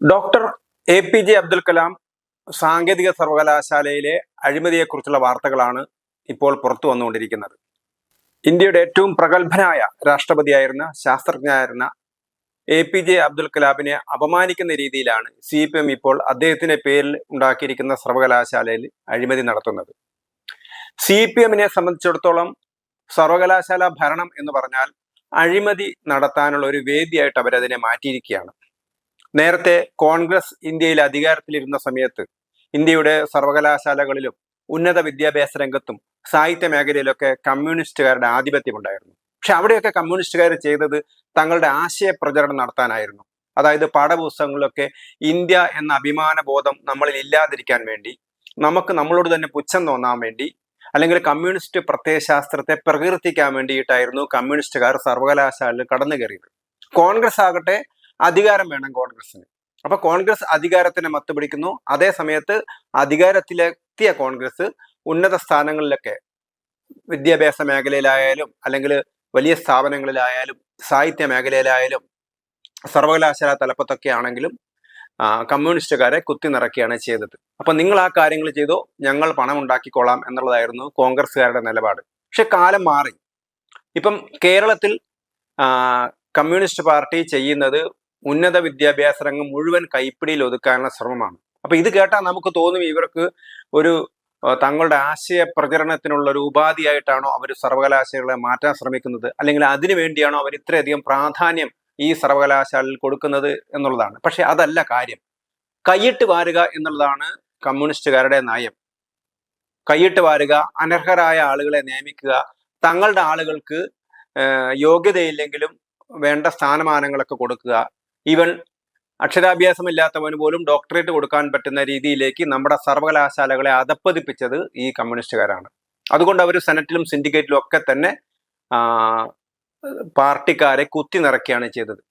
Doctor A P J Abdul Kalam സാങ്കേതിക സർവകലാശാലയിലെ അഴിമതിയെക്കുറിച്ചുള്ള വാർത്തകളാണ് ഇപ്പോൾ പുറത്തു വന്നുകൊണ്ടിരിക്കുന്നത്. ഇന്ത്യയുടെ ഏറ്റവും പ്രഗത്ഭനായ രാഷ്ട്രപതിയായിരുന്ന ശാസ്ത്രജ്ഞനായിരുന്ന എ പി ജെ അബ്ദുൽ കലാമിനെ അപമാനിക്കുന്ന രീതിയിലാണ് സി പി എം ഇപ്പോൾ അദ്ദേഹത്തിന്റെ പേരിൽ ഉണ്ടാക്കിയിരിക്കുന്ന സർവകലാശാലയിൽ അഴിമതി നടത്തുന്നത്. സി പി എമ്മിനെ സംബന്ധിച്ചിടത്തോളം സർവകലാശാല ഭരണം എന്ന് പറഞ്ഞാൽ അഴിമതി നടത്താനുള്ള ഒരു വേദിയായിട്ട് അവരതിനെ മാറ്റിയിരിക്കുകയാണ്. നേരത്തെ കോൺഗ്രസ് ഇന്ത്യയിൽ അധികാരത്തിലിരുന്ന സമയത്ത് ഇന്ത്യയുടെ സർവകലാശാലകളിലും ഉന്നത വിദ്യാഭ്യാസ രംഗത്തും സാഹിത്യ മേഖലയിലൊക്കെ കമ്മ്യൂണിസ്റ്റുകാരുടെ ആധിപത്യം ഉണ്ടായിരുന്നു പക്ഷെ അവിടെയൊക്കെ കമ്മ്യൂണിസ്റ്റുകാർ ചെയ്തത് തങ്ങളുടെ ആശയ പ്രചരണം നടത്താനായിരുന്നു. അതായത് പാഠപുസ്തകങ്ങളിലൊക്കെ ഇന്ത്യ എന്ന അഭിമാന ബോധം നമ്മളിൽ ഇല്ലാതിരിക്കാൻ വേണ്ടി നമുക്ക് നമ്മളോട് തന്നെ പുച്ഛം തോന്നാൻ വേണ്ടി അല്ലെങ്കിൽ കമ്മ്യൂണിസ്റ്റ് പ്രത്യയശാസ്ത്രത്തെ പ്രകീർത്തിക്കാൻ വേണ്ടിയിട്ടായിരുന്നു കമ്മ്യൂണിസ്റ്റുകാർ സർവകലാശാലയിൽ കടന്നു കയറിയത് കോൺഗ്രസ് ആകട്ടെ അധികാരം വേണം കോൺഗ്രസിന് അപ്പൊ കോൺഗ്രസ് അധികാരത്തിനെ മത്തുപിടിക്കുന്നു. അതേ സമയത്ത് അധികാരത്തിലെത്തിയ കോൺഗ്രസ് ഉന്നത സ്ഥാനങ്ങളിലൊക്കെ വിദ്യാഭ്യാസ മേഖലയിലായാലും അല്ലെങ്കിൽ വലിയ സ്ഥാപനങ്ങളിലായാലും സാഹിത്യ മേഖലയിലായാലും സർവകലാശാല തലപ്പത്തൊക്കെ ആണെങ്കിലും കമ്മ്യൂണിസ്റ്റുകാരെ കുത്തി നിറക്കുകയാണ് ചെയ്തത്. അപ്പൊ നിങ്ങൾ ആ കാര്യങ്ങൾ ചെയ്തോ ഞങ്ങൾ പണം ഉണ്ടാക്കിക്കൊള്ളാം എന്നുള്ളതായിരുന്നു കോൺഗ്രസ്സുകാരുടെ നിലപാട്. പക്ഷെ കാലം മാറി. ഇപ്പം കേരളത്തിൽ കമ്മ്യൂണിസ്റ്റ് പാർട്ടി ചെയ്യുന്നത് ഉന്നത വിദ്യാഭ്യാസ രംഗം മുഴുവൻ കൈപ്പിടിയിൽ ഒതുക്കാനുള്ള ശ്രമമാണ്. അപ്പൊ ഇത് കേട്ടാൽ നമുക്ക് തോന്നും ഇവർക്ക് ഒരു തങ്ങളുടെ ആശയ പ്രചരണത്തിനുള്ള ഒരു ഉപാധിയായിട്ടാണോ അവർ സർവകലാശാലകളെ മാറ്റാൻ ശ്രമിക്കുന്നത്? അല്ലെങ്കിൽ അതിനു വേണ്ടിയാണോ അവർ ഇത്രയധികം പ്രാധാന്യം ഈ സർവകലാശാലയിൽ കൊടുക്കുന്നത് എന്നുള്ളതാണ്. പക്ഷെ അതല്ല കാര്യം. കൈയിട്ട് വാരുക എന്നുള്ളതാണ് കമ്മ്യൂണിസ്റ്റുകാരുടെ നയം. കൈയിട്ട് വാരുക അനർഹരായ ആളുകളെ നിയമിക്കുക തങ്ങളുടെ ആളുകൾക്ക് യോഗ്യതയില്ലെങ്കിലും വേണ്ട സ്ഥാനമാനങ്ങളൊക്കെ കൊടുക്കുക ഈവൻ അക്ഷരാഭ്യാസമില്ലാത്തവൻ പോലും ഡോക്ടറേറ്റ് കൊടുക്കാൻ പറ്റുന്ന രീതിയിലേക്ക് നമ്മുടെ സർവകലാശാലകളെ അതപ്പതിപ്പിച്ചത് ഈ കമ്മ്യൂണിസ്റ്റുകാരാണ്. അതുകൊണ്ട് അവർ സെനറ്റിലും സിൻഡിക്കേറ്റിലും ഒക്കെ തന്നെ പാർട്ടിക്കാരെ കുത്തി നിറയ്ക്കുകയാണ് ചെയ്തത്.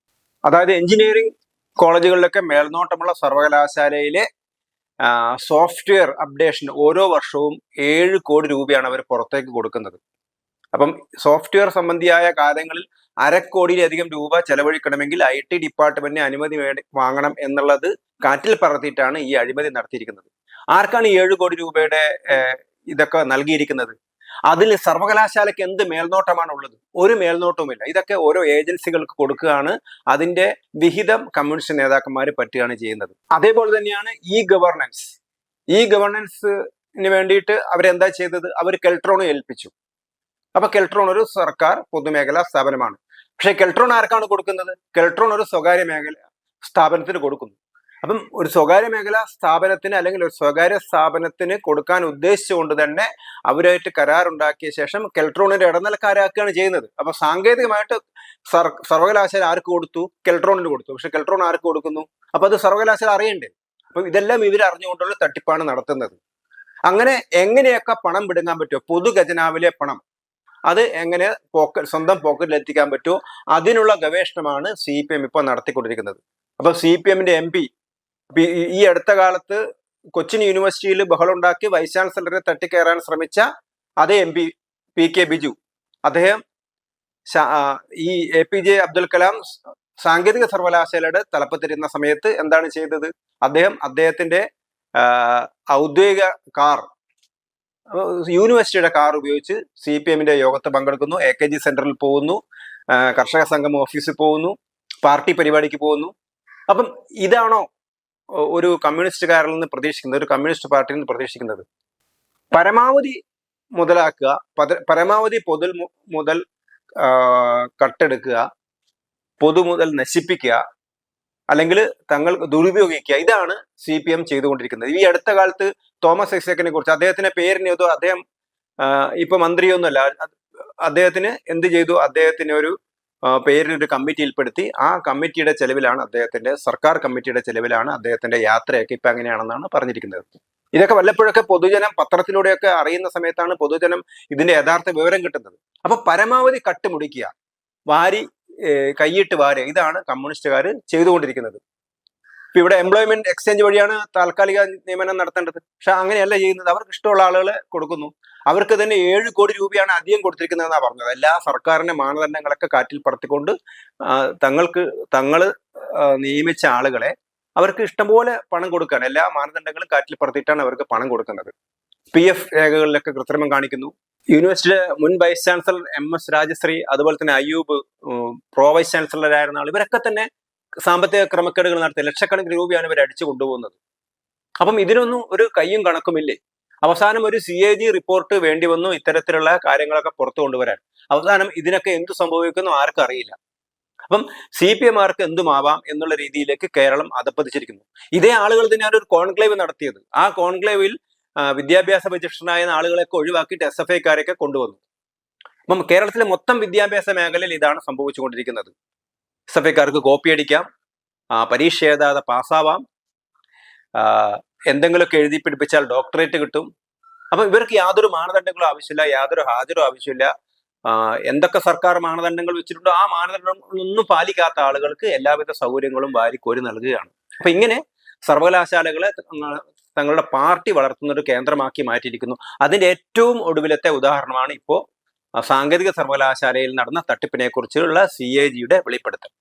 അതായത് എഞ്ചിനീയറിംഗ് കോളേജുകളിലൊക്കെ മേൽനോട്ടമുള്ള സർവകലാശാലയിലെ സോഫ്റ്റ്വെയർ അപ്ഡേഷൻ ഓരോ വർഷവും ഏഴ് കോടി രൂപയാണ് അവർ പുറത്തേക്ക് കൊടുക്കുന്നത്. അപ്പം സോഫ്റ്റ്വെയർ സംബന്ധിയായ കാര്യങ്ങളിൽ അരക്കോടിയിലധികം രൂപ ചെലവഴിക്കണമെങ്കിൽ ഐ ടി ഡിപ്പാർട്ട്മെന്റിന് അനുമതി വാങ്ങണം എന്നുള്ളത് കാറ്റിൽ പറത്തിയിട്ടാണ് ഈ അഴിമതി നടത്തിയിരിക്കുന്നത്. ആർക്കാണ് ഈ ഏഴ് കോടി രൂപയുടെ ഇതൊക്കെ നൽകിയിരിക്കുന്നത്? അതിൽ സർവകലാശാലയ്ക്ക് എന്ത് മേൽനോട്ടമാണ് ഉള്ളത് ഒരു മേൽനോട്ടവുമില്ല. ഇതൊക്കെ ഓരോ ഏജൻസികൾക്ക് കൊടുക്കുകയാണ്. അതിന്റെ വിഹിതം കമ്മ്യൂണിസ്റ്റ് നേതാക്കന്മാർ പറ്റുകയാണ് ചെയ്യുന്നത്. അതേപോലെ തന്നെയാണ് ഈ ഗവർണൻസ്. ഈ ഗവർണൻസിന് വേണ്ടിയിട്ട് അവരെന്താ ചെയ്തത്? അവർ കെൽട്രോണെ ഏൽപ്പിച്ചു. അപ്പൊ കെൽട്രോൺ ഒരു സർക്കാർ പൊതുമേഖലാ സ്ഥാപനമാണ്. പക്ഷെ കെൽട്രോൺ ആർക്കാണ് കൊടുക്കുന്നത്? കെൽട്രോൺ ഒരു സ്വകാര്യ മേഖല സ്ഥാപനത്തിന് കൊടുക്കുന്നു. അപ്പം ഒരു സ്വകാര്യ മേഖല സ്ഥാപനത്തിന് അല്ലെങ്കിൽ ഒരു സ്വകാര്യ സ്ഥാപനത്തിന് കൊടുക്കാൻ ഉദ്ദേശിച്ചുകൊണ്ട് തന്നെ അവരുമായിട്ട് കരാറുണ്ടാക്കിയ ശേഷം കെൽട്രോണിന്റെ ഇടനിലക്കാരാക്കുകയാണ് ചെയ്യുന്നത്. അപ്പൊ സാങ്കേതികമായിട്ട് സർ സർവകലാശാല ആർക്ക് കൊടുത്തു? കെൽട്രോണിന് കൊടുത്തു. പക്ഷെ കെൽട്രോൺ ആർക്ക് കൊടുക്കുന്നു? അപ്പൊ അത് സർവകലാശാല അറിയണ്ടേ? അപ്പൊ ഇതെല്ലാം ഇവർ അറിഞ്ഞുകൊണ്ടുള്ള തട്ടിപ്പാണ് നടത്തുന്നത്. അങ്ങനെ എങ്ങനെയൊക്കെ പണം വിടുങ്ങാൻ പറ്റുമോ പൊതുഖജനാവിലെ പണം. അത് എങ്ങനെ പോക്കറ്റ് സ്വന്തം പോക്കറ്റിൽ എത്തിക്കാൻ പറ്റുമോ അതിനുള്ള ഗവേഷണമാണ് സി പി എം ഇപ്പോൾ നടത്തിക്കൊണ്ടിരിക്കുന്നത്. അപ്പോൾ സി പി എമ്മിന്റെ എം പി ഈ അടുത്ത കാലത്ത് കൊച്ചിൻ യൂണിവേഴ്സിറ്റിയിൽ ബഹളുണ്ടാക്കി വൈസ് ചാൻസലറെ തട്ടിക്കയറാൻ ശ്രമിച്ച അതേ M P P K Biju. അദ്ദേഹം ഈ A P J Abdul Kalam സാങ്കേതിക സർവകലാശാലയുടെ തലപ്പത്തിരുന്ന സമയത്ത് എന്താണ് ചെയ്തത്? അദ്ദേഹം അദ്ദേഹത്തിന്റെ ഔദ്യോഗിക കാർ യൂണിവേഴ്സിറ്റിയുടെ കാർ ഉപയോഗിച്ച് സി പി എമ്മിന്റെ യോഗത്തിൽ പങ്കെടുക്കുന്നു എ കെ ജി സെന്ററിൽ പോകുന്നു കർഷക സംഘം ഓഫീസിൽ പോകുന്നു പാർട്ടി പരിപാടിക്ക് പോകുന്നു. അപ്പം ഇതാണോ ഒരു കമ്മ്യൂണിസ്റ്റുകാരിൽ നിന്ന് പ്രതീക്ഷിക്കുന്നത് ഒരു കമ്മ്യൂണിസ്റ്റ് പാർട്ടിയിൽ നിന്ന് പ്രതീക്ഷിക്കുന്നത്? പരമാവധി മുതലാക്കുക പരമാവധി പൊതു മുതൽ കട്ടെടുക്കുക പൊതു മുതൽ നശിപ്പിക്കുക അല്ലെങ്കിൽ തങ്ങൾ ദുരുപയോഗിക്കുക. ഇതാണ് സി പി എം ചെയ്തുകൊണ്ടിരിക്കുന്നത്. ഈ അടുത്ത കാലത്ത് തോമസ് ഐസക്കിനെ കുറിച്ച് അദ്ദേഹത്തിന്റെ പേരിനെ ഏതോ അദ്ദേഹം ഇപ്പൊ മന്ത്രിയൊന്നുമല്ല അദ്ദേഹത്തിന് എന്ത് ചെയ്തു? അദ്ദേഹത്തിന് ഒരു പേരിനൊരു കമ്മിറ്റിയിൽപ്പെടുത്തി ആ കമ്മിറ്റിയുടെ ചെലവിലാണ് അദ്ദേഹത്തിന്റെ സർക്കാർ കമ്മിറ്റിയുടെ ചെലവിലാണ് അദ്ദേഹത്തിന്റെ യാത്രയൊക്കെ ഇപ്പൊ അങ്ങനെയാണെന്നാണ് പറഞ്ഞിരിക്കുന്നത്. ഇതൊക്കെ വല്ലപ്പോഴൊക്കെ പൊതുജനം പത്രത്തിലൂടെയൊക്കെ അറിയുന്ന സമയത്താണ് പൊതുജനം ഇതിന്റെ യഥാർത്ഥ വിവരം കിട്ടുന്നത്. അപ്പൊ പരമാവധി കട്ട് കട്ടുമുടിക്കുക വാരി കൈയിട്ട് വാരുക. ഇതാണ് കമ്മ്യൂണിസ്റ്റുകാർ ചെയ്തുകൊണ്ടിരിക്കുന്നത്. ഇപ്പൊ ഇവിടെ എംപ്ലോയ്മെന്റ് എക്സ്ചേഞ്ച് വഴിയാണ് താൽക്കാലിക നിയമനം നടത്തേണ്ടത്. പക്ഷെ അങ്ങനെയല്ല ചെയ്യുന്നത്. അവർക്ക് ഇഷ്ടമുള്ള ആളുകളെ കൊടുക്കുന്നു. അവർക്ക് തന്നെ ഏഴ് കോടി രൂപയാണ് അധികം കൊടുത്തിരിക്കുന്നതെന്നാണ് പറഞ്ഞത്. എല്ലാ സർക്കാരിന്റെ മാനദണ്ഡങ്ങളൊക്കെ കാറ്റിൽ പറത്തിക്കൊണ്ട് തങ്ങൾക്ക് തങ്ങൾ നിയമിച്ച ആളുകളെ അവർക്ക് ഇഷ്ടംപോലെ പണം കൊടുക്കാൻ എല്ലാ മാനദണ്ഡങ്ങളും കാറ്റിൽ പറത്തിയിട്ടാണ് അവർക്ക് പണം കൊടുക്കുന്നത്. പി എഫ് രേഖകളിലൊക്കെ കൃത്രിമം കാണിക്കുന്നു. യൂണിവേഴ്സിറ്റിയുടെ മുൻ vice chancellor M S Rajasree അതുപോലെ തന്നെ അയ്യൂബ് പ്രോ വൈസ് ചാൻസലറായിരുന്ന ആൾ ഇവരൊക്കെ തന്നെ സാമ്പത്തിക ക്രമക്കേടുകൾ നടത്തി ലക്ഷക്കണക്കിന് രൂപയാണ് ഇവർ അടിച്ചു കൊണ്ടുപോകുന്നത്. അപ്പം ഇതിനൊന്നും ഒരു കയ്യും കണക്കുമില്ലേ അവസാനം ഒരു സി എ ജി റിപ്പോർട്ട് വേണ്ടി വന്നു ഇത്തരത്തിലുള്ള കാര്യങ്ങളൊക്കെ പുറത്തു കൊണ്ടുവരാൻ. അവസാനം ഇതിനൊക്കെ എന്തു സംഭവിക്കുന്നു ആർക്കും അറിയില്ല. അപ്പം സി പി എം ആർക്ക് എന്തുമാവാം എന്നുള്ള രീതിയിലേക്ക് കേരളം അധപ്പതിച്ചിരിക്കുന്നു ഇതേ ആളുകൾ തന്നെയാണ് ഒരു കോൺക്ലേവ് നടത്തിയത്. ആ കോൺക്ലേവിൽ വിദ്യാഭ്യാസ വിചക്ഷണായ ആളുകളെയൊക്കെ ഒഴിവാക്കിയിട്ട് എസ് എഫ് ഐക്കാരെയൊക്കെ കൊണ്ടുവന്നു. അപ്പം കേരളത്തിലെ മൊത്തം വിദ്യാഭ്യാസ മേഖലയിൽ ഇതാണ് സംഭവിച്ചുകൊണ്ടിരിക്കുന്നത്. എസ് എഫ് ഐക്കാർക്ക് കോപ്പി അടിക്കാം പരീക്ഷ എഴുതാതെ പാസ്സാവാം എന്തെങ്കിലുമൊക്കെ എഴുതി പിടിപ്പിച്ചാൽ ഡോക്ടറേറ്റ് കിട്ടും. അപ്പൊ ഇവർക്ക് യാതൊരു മാനദണ്ഡങ്ങളും ആവശ്യമില്ല യാതൊരു ഹാജരും ആവശ്യമില്ല. എന്തൊക്കെ സർക്കാർ മാനദണ്ഡങ്ങൾ വെച്ചിട്ടുണ്ടോ ആ മാനദണ്ഡങ്ങളൊന്നും പാലിക്കാത്ത ആളുകൾക്ക് എല്ലാവിധ സൗകര്യങ്ങളും വാരിക്കോരി നൽകുകയാണ്. അപ്പൊ ഇങ്ങനെ സർവകലാശാലകളെ തങ്ങളുടെ പാർട്ടി വളർത്തുന്ന ഒരു കേന്ദ്രമാക്കി മാറ്റിയിരിക്കുന്നു. അതിന്റെ ഏറ്റവും ഒടുവിലത്തെ ഉദാഹരണമാണ് ഇപ്പോൾ സാങ്കേതിക സർവകലാശാലയിൽ നടന്ന തട്ടിപ്പിനെ കുറിച്ചുള്ള സി എ ജിയുടെ വെളിപ്പെടുത്തൽ.